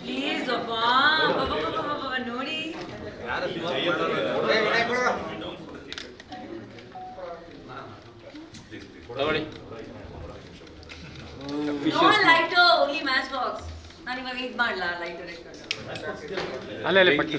Please ಅಪ್ಪ ನೋಡಿ ತಗೊಳ್ಳಿ no light only match box ನಾನು ಇವಾಗ ಇದು ಮಾಡ್ಲಾ ಲೈಟ್ ಅಲ್ಲೇ ಅಲ್ಲೇ ಪಟ್ಟಿ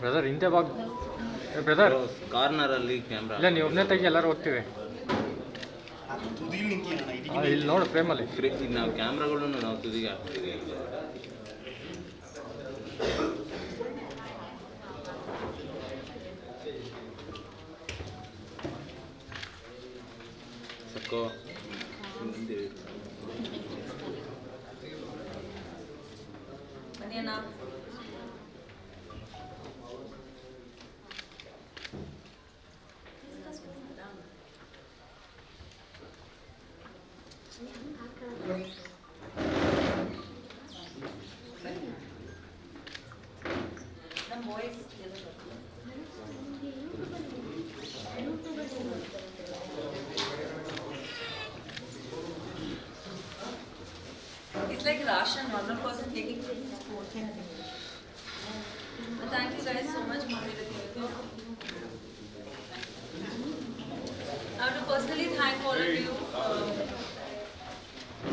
ಬ್ರದರ್ ಹಿಂದೆ ಬಾಗ್ ಬ್ರದರ್ ಕಾರ್ನರ್ ಅಲ್ಲಿ ಕ್ಯಾಮ್ರಾ ಇಲ್ಲ ನೀವು ಒಬ್ಬನೇ ತೆಗಿ ಎಲ್ಲರೂ ಹೋಗ್ತೀವಿ. ಇಲ್ಲಿ ನೋಡು ಫ್ರೇಮ್ ಅಲ್ಲಿ. ನಾವು ಕ್ಯಾಮ್ರಾಗಳನ್ನು ನಾವು ತುದಿಗೆ ಹಾಕ್ತೀವಿ ಸಕ್ಕೋ. ಹಿಂದೆ one person taking Thank you guys so much. I want to personally thank all of you. Um,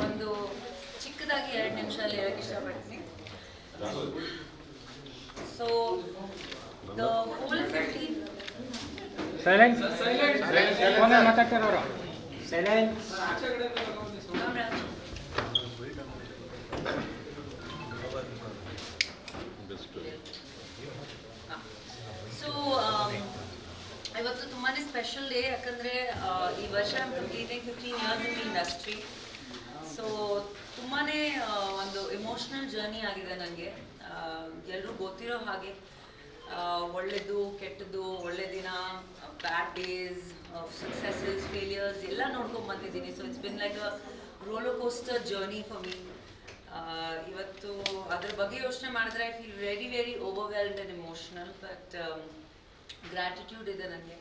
ಒಂದು ಚಿಕ್ಕದಾಗಿ ಎರಡು ನಿಮಿಷ ಅಲ್ಲಿ ಹೇಳಕ್ಕೆ ಇಷ್ಟಪಡ್ತೀನಿ so the whole fifteen silent silent ಮಾತಾಡ್ತಿರೋರು silent so ಇವತ್ತು ತುಂಬಾ ಸ್ಪೆಷಲ್ ಡೇ ಯಾಕಂದರೆ ಈ ವರ್ಷ completing fifteen years in industry so ತುಂಬಾ ಇಮೋಷ್ನಲ್ ಜರ್ನಿ ಆಗಿದೆ ನನಗೆ ಎಲ್ಲರೂ ಗೊತ್ತಿರೋ ಹಾಗೆ ಒಳ್ಳೇದು, ಕೆಟ್ಟದ್ದು, ಒಳ್ಳೆ ದಿನ ಬ್ಯಾಡ್ ಡೇಸ್ ಸಕ್ಸಸ್ಸಸ್ ಫೇಲಿಯರ್ಸ್ ಎಲ್ಲ ನೋಡ್ಕೊಂಡು ಬಂದಿದ್ದೀನಿ. So it's been like a roller coaster journey for me ಇವತ್ತು ಅದ್ರ ಬಗ್ಗೆ ಯೋಚನೆ ಮಾಡಿದ್ರೆ I feel very very overwhelmed and emotional but gratitude ಇದೆ ನನಗೆ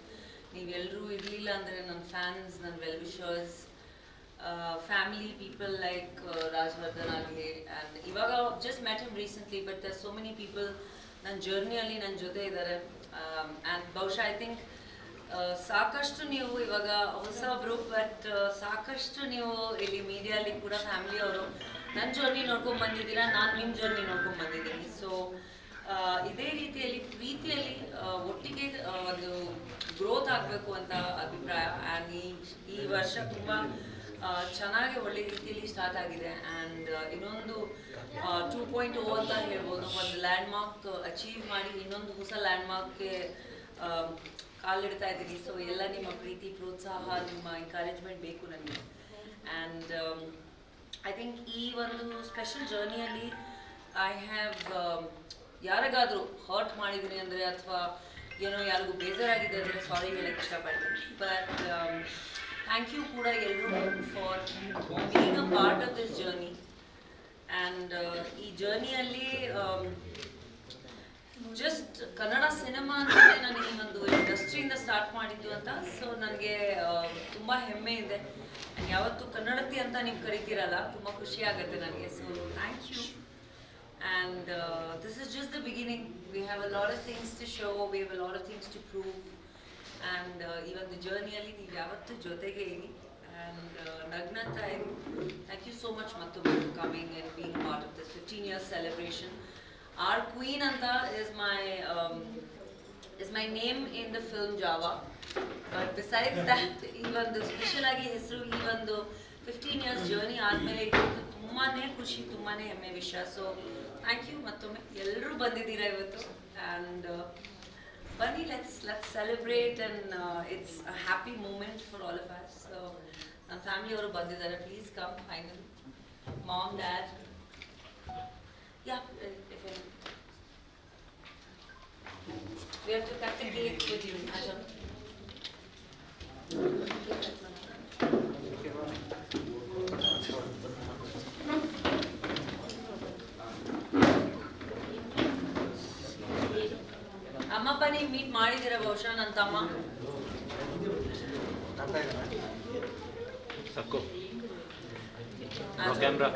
ನೀವೆಲ್ಲರೂ ಇರಲಿಲ್ಲ ಅಂದರೆ ನನ್ನ ಫ್ಯಾನ್ಸ್ ನನ್ನ well wishers family people like Rajavardhan ಆಗಲಿ ಆ್ಯಂಡ್ ಇವಾಗ just met him recently but there so many people ನನ್ನ ಜರ್ನಿಯಲ್ಲಿ ನನ್ನ ಜೊತೆ ಇದ್ದಾರೆ ಆ್ಯಂಡ್ ಬಹುಶಃ ಐ ಥಿಂಕ್ ಸಾಕಷ್ಟು ನೀವು ಇವಾಗ ಹೊಸಬ್ರು ಬಟ್ ಸಾಕಷ್ಟು ನೀವು ಇಲ್ಲಿ ಮೀಡಿಯಲ್ಲಿ ಕೂಡ ಫ್ಯಾಮಿಲಿ ಅವರು ನನ್ನ ಜರ್ನಿ ನೋಡ್ಕೊಂಡು ಬಂದಿದ್ದೀರಾ, ನಾನು ನಿಮ್ಮ ಜರ್ನಿ ನೋಡ್ಕೊಂಡು ಬಂದಿದ್ದೀನಿ. ಸೊ ಇದೇ ರೀತಿಯಲ್ಲಿ, ಪ್ರೀತಿಯಲ್ಲಿ ಒಟ್ಟಿಗೆ ಒಂದು ಗ್ರೋತ್ ಆಗಬೇಕು ಅಂತ ಅಭಿಪ್ರಾಯ. ಆ್ಯಂಡ್ ಈ ವರ್ಷ ತುಂಬ ಚೆನ್ನಾಗಿ ಒಳ್ಳೆ ರೀತಿಯಲ್ಲಿ ಸ್ಟಾರ್ಟ್ ಆಗಿದೆ ಆ್ಯಂಡ್ ಇನ್ನೊಂದು ಟೂ ಪಾಯಿಂಟ್ ಓ ಅಂತ ಹೇಳ್ಬೋದು. ಒಂದು ಲ್ಯಾಂಡ್ ಮಾರ್ಕ್ ಅಚೀವ್ ಮಾಡಿ ಇನ್ನೊಂದು ಹೊಸ ಲ್ಯಾಂಡ್ ಮಾರ್ಕ್ಗೆ ಕಾಲಿಡ್ತಾ ಇದ್ದೀನಿ. ಸೊ ಎಲ್ಲ ನಿಮ್ಮ ಪ್ರೀತಿ, ಪ್ರೋತ್ಸಾಹ, ನಿಮ್ಮ ಎನ್ಕರೇಜ್ಮೆಂಟ್ ಬೇಕು ನನಗೆ. ಆ್ಯಂಡ್ ಐ ಥಿಂಕ್ ಈ ಒಂದು ಸ್ಪೆಷಲ್ ಜರ್ನಿಯಲ್ಲಿ ಐ ಹ್ಯಾವ್ ಯಾರಿಗಾದರೂ ಹರ್ಟ್ ಮಾಡಿದ್ದೀನಿ ಅಂದರೆ ಅಥವಾ ಏನೋ ಯಾರಿಗೂ ಬೇಜಾರಾಗಿದೆ ಅಂದರೆ ಸಾರಿ ಹೇಳಕ್ಕೆ ಇಷ್ಟಪಡ್ತೀನಿ. ಬಟ್ ಥ್ಯಾಂಕ್ ಯು ಕೂಡ ಎಲ್ಲರೂ for being a part of this journey and ಈ ಜರ್ನಿಯಲ್ಲಿ ಜಸ್ಟ್ ಕನ್ನಡ ಸಿನಿಮಾ ಅಂತಲೇ ನಾನು ಈ ಒಂದು ಇಂಡಸ್ಟ್ರಿಯಿಂದ ಸ್ಟಾರ್ಟ್ ಮಾಡಿದ್ದು ಅಂತ. ಸೊ ನನಗೆ ತುಂಬ ಹೆಮ್ಮೆ ಇದೆ. ಯಾವತ್ತು ಕನ್ನಡತಿ ಅಂತ ನೀವು ಕರಿತೀರಲ್ಲ, ತುಂಬ ಖುಷಿ ಆಗುತ್ತೆ ನನಗೆ. So thank you and this is just the beginning we have a lot of things to show we have a lot of things to prove and ಈ ಒಂದು ಜರ್ನಿಯಲ್ಲಿ ನೀವು ಯಾವತ್ತೂ ಜೊತೆಗೆ ಇರಿ. ಆ್ಯಂಡ್ ನಗ್ನತಾ ಇರಿ. ಥ್ಯಾಂಕ್ ಯು ಸೋ ಮಚ್ ಮತ್ತೊಮ್ಮೆ coming and being part of this fifteen years celebration our queen ಅಂತ is my is my name in the film Java but besides that ಈ ಒಂದು ಸ್ಪೆಷಲ್ ಆಗಿ ಹೆಸರು ಈ ಒಂದು ಫಿಫ್ಟೀನ್ ಇಯರ್ಸ್ ಜರ್ನಿ ಆದಮೇಲೆ ಇದು ತುಂಬಾ ಖುಷಿ ತುಂಬಾ ಹೆಮ್ಮೆ ವಿಷಯ ಸೊ ಥ್ಯಾಂಕ್ ಯು ಮತ್ತೊಮ್ಮೆ. ಎಲ್ಲರೂ ಬಂದಿದ್ದೀರಾ ಇವತ್ತು? And Bunny, let's let's celebrate and uh, it's a happy moment for all of us. So, family or Bandidara, please come finally. Mom, Dad. Yeah, if I, we have to cut the cake with you, Ajam. ಮಾಡಿದ್ದೀರಾ ಬಹುಶಃ ನನ್ನ ತಮ್ಮ? ಸಾಕು. Azam. Camera.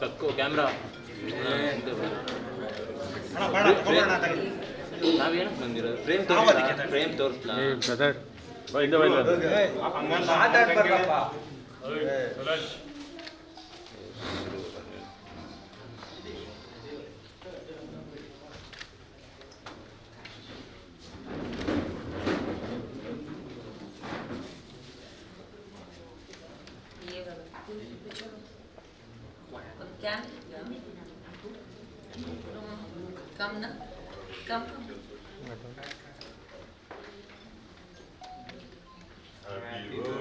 ಸಕ್ಕು camera. ನಾವೇನಕ್ಕೆ ಬಂದಿರೋದು? Frame ತೋರಿಸ್ಲಾ? Frame ತೋರಿಸ್ಲಾ? ಏ brother Cam Cam đó. Cam? Happy birthday.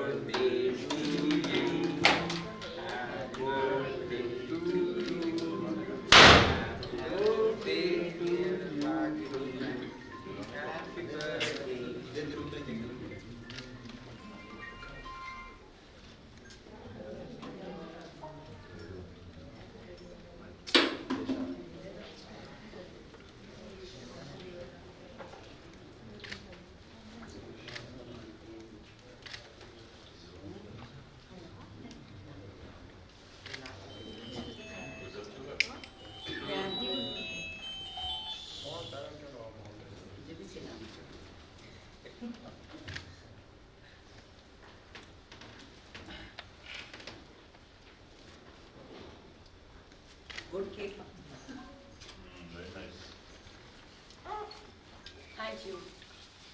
thank you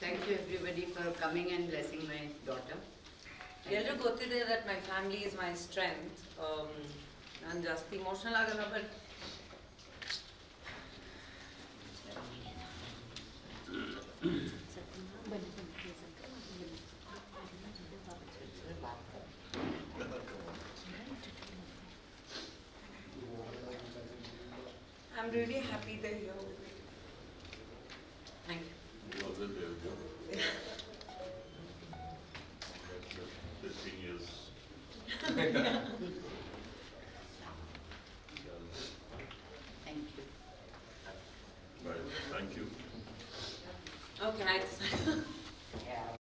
Thank you everybody for coming and blessing my daughter. ಎಲ್ರಿಗೂ ಗೊತ್ತಿದೆ that my family is my strength ನಾನು ಜಾಸ್ತಿ ಇಮೋಷ್ನಲ್ ಆಗಲ್ಲ but I'm really happy that you're with yeah.